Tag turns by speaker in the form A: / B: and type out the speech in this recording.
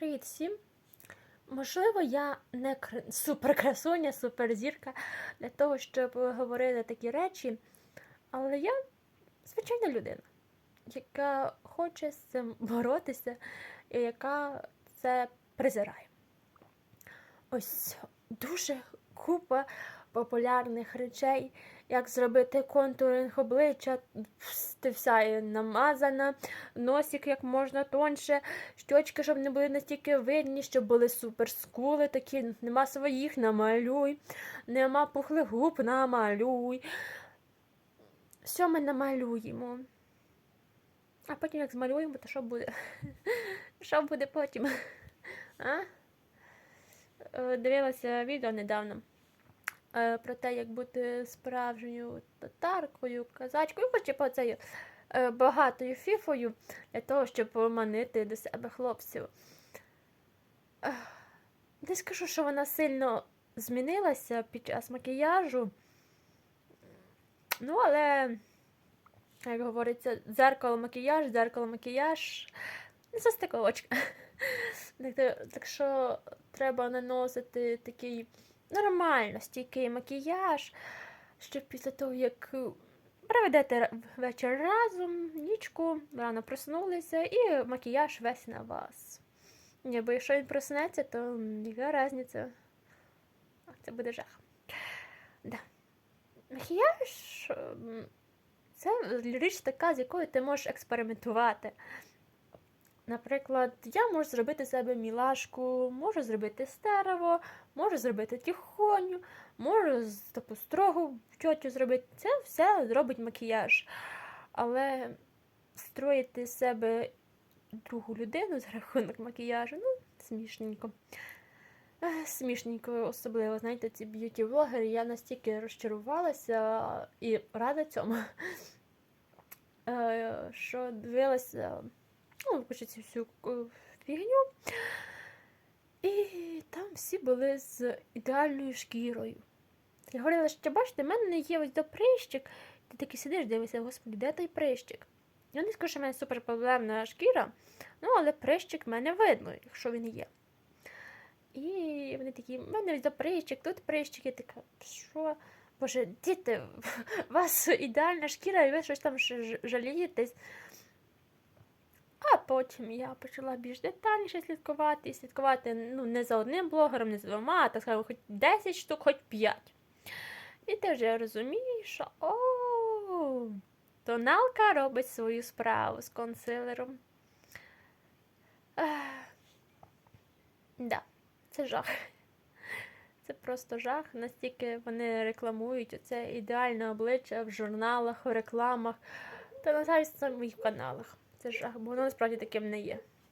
A: Привіт всім! Можливо, я не кр- суперкрасуня, суперзірка для того, щоб говорити такі речі, але я звичайна людина, яка хоче з цим боротися і яка це презирає. Ось дуже купа популярних речей, як зробити контуринг обличчя, ти вся намазана, носик як можна тоньше, щочки, щоб не були настільки видні, щоб були супер скули такі, нема своїх, намалюй, нема пухлих губ, намалюй. Все ми намалюємо. А потім як змалюємо, то що буде? Що буде потім? А? Е, Дивилася відео недавно про те, як бути справжньою татаркою, казачкою, хоча по цією е, багатою фіфою для того, щоб поманити до себе хлопців. Не скажу, що вона сильно змінилася під час макіяжу. Ну, але, як говориться, дзеркало макіяж, дзеркало макіяж. Не состиковочка. Так, так що треба наносити такий нормально стійкий макіяж, щоб після того, як проведете вечір разом, нічку, рано проснулися, і макіяж весь на вас. Ні, бо якщо він проснеться, то яка різниця? Це буде жах. Да. Макіяж це річ така, з якою ти можеш експериментувати. Наприклад, я можу зробити себе мілашку, можу зробити стерево, можу зробити тихоню, можу таку строгу тьотю зробити. Це все зробить макіяж. Але строїти себе другу людину за рахунок макіяжу, ну, смішненько. Смішненько, особливо, знаєте, ці б'юті-блогери, я настільки розчарувалася і рада цьому, е, що дивилася ну, цю всю е, фігню. І там всі були з ідеальною шкірою. Я говорила, що бачите, в мене є ось до прищик. Ти такий сидиш, дивишся, господи, де той прищик? Я не скажу, що в мене суперпроблемна шкіра, ну але прищик в мене видно, якщо він є. І вони такі, в мене ось до прищик, тут прищик, я така, що? Боже, діти, у вас ідеальна шкіра, і ви щось там жалієтесь. А потім я почала більш детальніше слідкувати і слідкувати ну, не за одним блогером, не за двома, а так скажемо, хоч 10 штук, хоч 5. І ти вже розумієш, що о, тоналка робить свою справу з консилером. Да, це жах. Це просто жах, настільки вони рекламують оце ідеальне обличчя в журналах, в рекламах та на самих каналах. Це жах, бо воно насправді таким не є.